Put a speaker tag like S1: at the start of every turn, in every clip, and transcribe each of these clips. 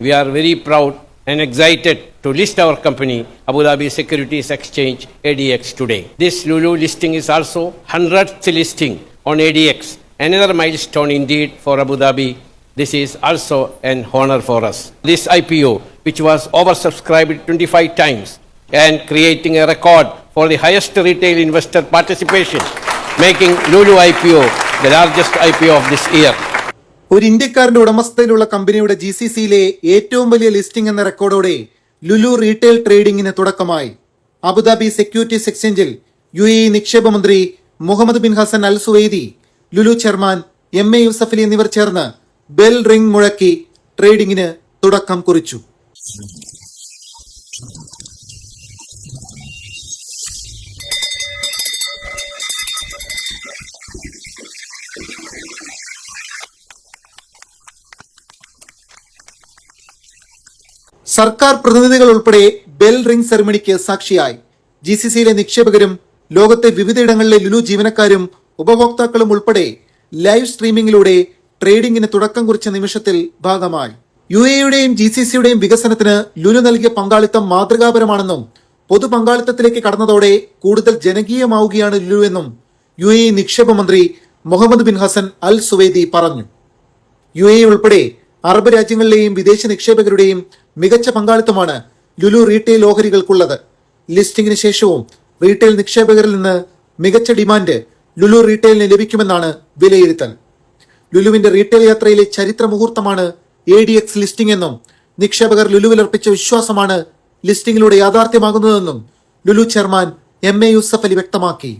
S1: We are very proud and excited to list our company, Abu Dhabi Securities Exchange ADX today. This Lulu listing is also 100th listing on ADX, another milestone indeed for Abu Dhabi. This is also an honor for us. This IPO, which was oversubscribed 25 times and creating a record for the highest retail investor participation, making Lulu IPO the largest IPO of this year.
S2: ഒരു ഇന്ത്യക്കാരന്റെ ഉടമസ്ഥതയിലുള്ള കമ്പനിയുടെ G C സിയിലെ ഏറ്റവും വലിയ listing എന്ന റെക്കോർഡോടെ Lulu retail ട്രേഡിംഗിന് തുടക്കമായി. Abu Dhabi securities എക്സ്ചേഞ്ചിൽ യു എ നിക്ഷേപ മന്ത്രി Mohammed bin Hassan Al Suwaidi Lulu chairman M A Yusuffali എന്നിവർ ചേർന്ന് ബെൽ റിംഗ് മുഴക്കി ട്രേഡിംഗിന് തുടക്കം കുറിച്ചു. സർക്കാർ പ്രതിനിധികൾ ഉൾപ്പെടെ ബെൽ റിംഗ് സെറിമണിക്ക് സാക്ഷിയായി. ജി സി സിയിലെ നിക്ഷേപകരും ലോകത്തെ വിവിധയിടങ്ങളിലെ ലുലു ജീവനക്കാരും ഉപഭോക്താക്കളും ഉൾപ്പെടെ ലൈവ് സ്ട്രീമിംഗിലൂടെ ട്രേഡിംഗിന് തുടക്കം കുറിച്ച നിമിഷത്തിൽ ഭാഗമായി. യു എയുടെയും ജി സി സിയുടെയും വികസനത്തിന് ലുലു നൽകിയ പങ്കാളിത്തം മാതൃകാപരമാണെന്നും പൊതു പങ്കാളിത്തത്തിലേക്ക് കടന്നതോടെ കൂടുതൽ ജനകീയമാവുകയാണ് ലുലു എന്നും യു എ നിക്ഷേപ മന്ത്രി Mohammed bin Hassan Al Suwaidi പറഞ്ഞു. യു എ ഉൾപ്പെടെ അറബ് രാജ്യങ്ങളിലെയും വിദേശ നിക്ഷേപകരുടെയും മികച്ച പങ്കാളിത്തമാണ് ലുലു റീറ്റെയിൽ ഓഹരികൾക്കുള്ളത്. ലിസ്റ്റിംഗിന് ശേഷവും റീറ്റെയിൽ നിക്ഷേപകരിൽ നിന്ന് മികച്ച ഡിമാൻഡ് ലുലു റീറ്റെയിലിന് ലഭിക്കുമെന്നാണ് വിലയിരുത്തൽ. ലുലുവിന്റെ റീറ്റെയിൽ യാത്രയിലെ ചരിത്ര മുഹൂർത്തമാണ് എ ഡി എക്സ് ലിസ്റ്റിംഗ് എന്നും നിക്ഷേപകർ ലുലുവിലർപ്പിച്ച വിശ്വാസമാണ് ലിസ്റ്റിംഗിലൂടെ യാഥാർത്ഥ്യമാകുന്നതെന്നും Lulu chairman M A Yusuf Ali വ്യക്തമാക്കി.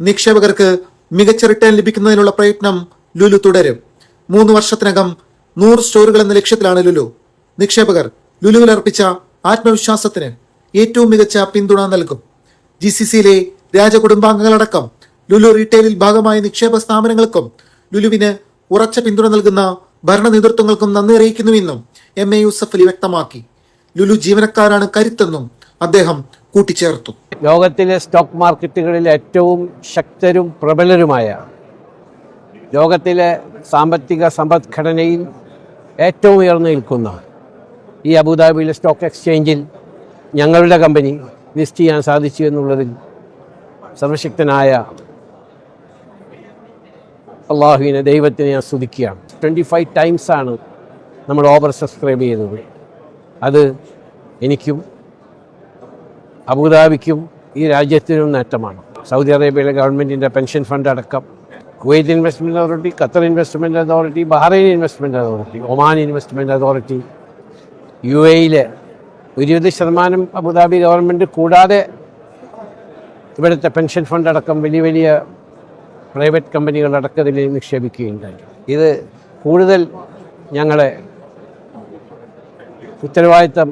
S2: നിക്ഷേപകർക്ക് മികച്ച റിട്ടേൺ ലഭിക്കുന്നതിനുള്ള പ്രയത്നം ലുലു തുടരും. മൂന്ന് വർഷത്തിനകം നൂറ് സ്റ്റോറുകൾ എന്ന ലക്ഷ്യത്തിലാണ് ലുലു. നിക്ഷേപകർ ലുലുവിൽ അർപ്പിച്ച ആത്മവിശ്വാസത്തിന് ഏറ്റവും മികച്ച പിന്തുണ നൽകും. ജി സി സിയിലെ രാജകുടുംബാംഗങ്ങളടക്കം ലുലു റീറ്റെയിലിൽ ഭാഗമായ നിക്ഷേപ സ്ഥാപനങ്ങൾക്കും ലുലുവിന് ഉറച്ച പിന്തുണ നൽകുന്ന ഭരണ നേതൃത്വങ്ങൾക്കും നന്ദി അറിയിക്കുന്നുവെന്നും എം എ യൂസഫ് അലി വ്യക്തമാക്കി. ലുലു ജീവനക്കാരാണ് കരുത്തെന്നും അദ്ദേഹം കൂട്ടിച്ചേർത്തു.
S1: ലോകത്തിലെ സ്റ്റോക്ക് മാർക്കറ്റുകളിൽ ഏറ്റവും ശക്തരും പ്രബലരുമായ ലോകത്തിലെ സാമ്പത്തിക സമ്പദ്ഘടനയിൽ ഏറ്റവും ഉയർന്നു നിൽക്കുന്ന ഈ അബുദാബിയിലെ സ്റ്റോക്ക് എക്സ്ചേഞ്ചിൽ ഞങ്ങളുടെ കമ്പനി ലിസ്റ്റ് ചെയ്യാൻ സാധിച്ചു എന്നുള്ളതിൽ സർവശക്തനായ അള്ളാഹുവിനെ ദൈവത്തിനെ ഞാൻ സ്തുതിക്കുകയാണ്. ട്വന്റി ഫൈവ് ടൈംസാണ് നമ്മൾ ഓവർ സബ്സ്ക്രൈബ് ചെയ്തത്. അത് എനിക്കും അബുദാബിക്കും ഈ രാജ്യത്തിനും നേട്ടമാണ്. സൗദി അറേബ്യയിലെ ഗവൺമെന്റിന്റെ പെൻഷൻ ഫണ്ട് അടക്കം Kuwait investment authority Qatar investment authority Bahrain investment authority Oman investment authority U എയിൽ ഇരുപത് ശതമാനം അബുദാബി ഗവൺമെന്റ് കൂടാതെ ഇവിടുത്തെ പെൻഷൻ ഫണ്ട് അടക്കം വലിയ വലിയ പ്രൈവറ്റ് കമ്പനികളടക്കം ഇതിൽ നിക്ഷേപിക്കുകയുണ്ടായി. ഇത് കൂടുതൽ ഞങ്ങളെ ഉത്തരവാദിത്തം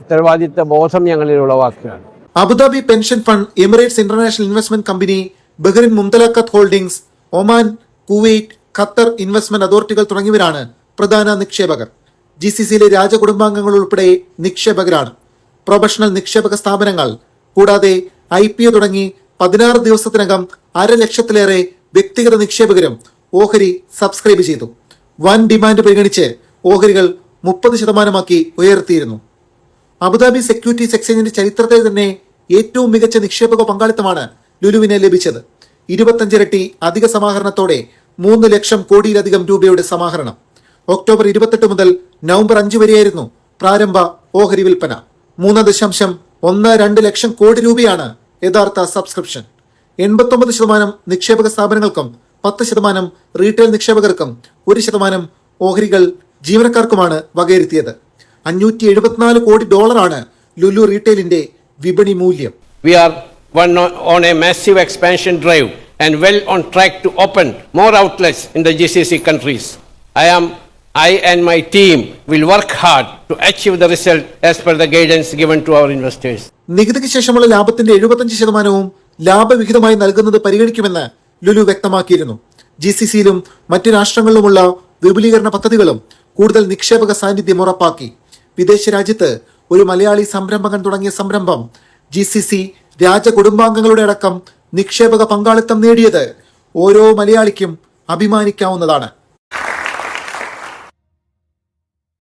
S1: ഉത്തരവാദിത്ത ബോധം ഞങ്ങളിൽ ഉളവാക്കുകയാണ്.
S2: Abu Dhabi pension fund Emirates international investment company Bahrain Mumtalakat holdings Oman Kuwait Qatar investment അതോറിറ്റികൾ തുടങ്ങിയവരാണ് പ്രധാന നിക്ഷേപകർ. ജി സി സിയിലെ രാജകുടുംബാംഗങ്ങൾ ഉൾപ്പെടെ നിക്ഷേപകരാണ്. പ്രൊഫഷണൽ നിക്ഷേപക സ്ഥാപനങ്ങൾ കൂടാതെ ഐ പി ഒ തുടങ്ങി പതിനാറ് ദിവസത്തിനകം അര ലക്ഷത്തിലേറെ വ്യക്തിഗത നിക്ഷേപകരും ഓഹരി സബ്സ്ക്രൈബ് ചെയ്തു. വൻ ഡിമാൻഡ് പരിഗണിച്ച് ഓഹരികൾ മുപ്പത് ശതമാനമാക്കി ഉയർത്തിയിരുന്നു. അബുദാബി സെക്യൂരിറ്റീസ് എക്സ്ചേഞ്ചിന്റെ ചരിത്രത്തിൽ തന്നെ ഏറ്റവും മികച്ച നിക്ഷേപക പങ്കാളിത്തമാണ് ലുലുവിനെ ലഭിച്ചത്. ഇരുപത്തഞ്ചിരട്ടി അധിക സമാഹരണത്തോടെ മൂന്ന് ലക്ഷം കോടിയിലധികം രൂപയുടെ സമാഹരണം. ഒക്ടോബർ ഇരുപത്തെട്ട് മുതൽ നവംബർ അഞ്ച് വരെയായിരുന്നു പ്രാരംഭ ഓഹരി വിൽപ്പന. മൂന്ന് ദശാംശം ഒന്ന് രണ്ട് ലക്ഷം കോടി രൂപയാണ് യഥാർത്ഥ സബ്സ്ക്രിപ്ഷൻ. എൺപത്തൊമ്പത് ശതമാനം നിക്ഷേപക സ്ഥാപനങ്ങൾക്കും പത്ത് ശതമാനം റീറ്റെയിൽ നിക്ഷേപകർക്കും ഒരു ശതമാനം ഓഹരികൾ ജീവനക്കാർക്കുമാണ് വകയിരുത്തിയത്. അഞ്ഞൂറ്റി എഴുപത്തിനാല് കോടി ഡോളറാണ് ലുലു റീറ്റെയിലിന്റെ വിപണി മൂല്യം.
S1: We are one on on a massive expansion drive and well on track to open more outlets in the C countries I am, I and my team will work hard to achieve the result as per the guidance given to our investors.
S2: നികുതിക്ക് ശേഷമുള്ള ലാഭത്തിന്റെ എഴുപത്തഞ്ച് ശതമാനവും ലാഭവിഹിതമായി നൽകുന്നത് പരിഗണിക്കുമെന്ന് ലുലു വ്യക്തമാക്കിയിരുന്നു. G C സിയിലും മറ്റു രാഷ്ട്രങ്ങളിലുമുള്ള വിപുലീകരണ പദ്ധതികളും കൂടുതൽ നിക്ഷേപക സാന്നിധ്യം ഉറപ്പാക്കി. വിദേശ രാജ്യത്ത് ഒരു മലയാളി സംരംഭകൻ തുടങ്ങിയ സംരംഭം ജി സി സി രാജകുടുംബാംഗങ്ങളുടെ അടക്കം നിക്ഷേപക പങ്കാളിത്തം നേടിയത് ഓരോ മലയാളിക്കും അഭിമാനിക്കാവുന്നതാണ്.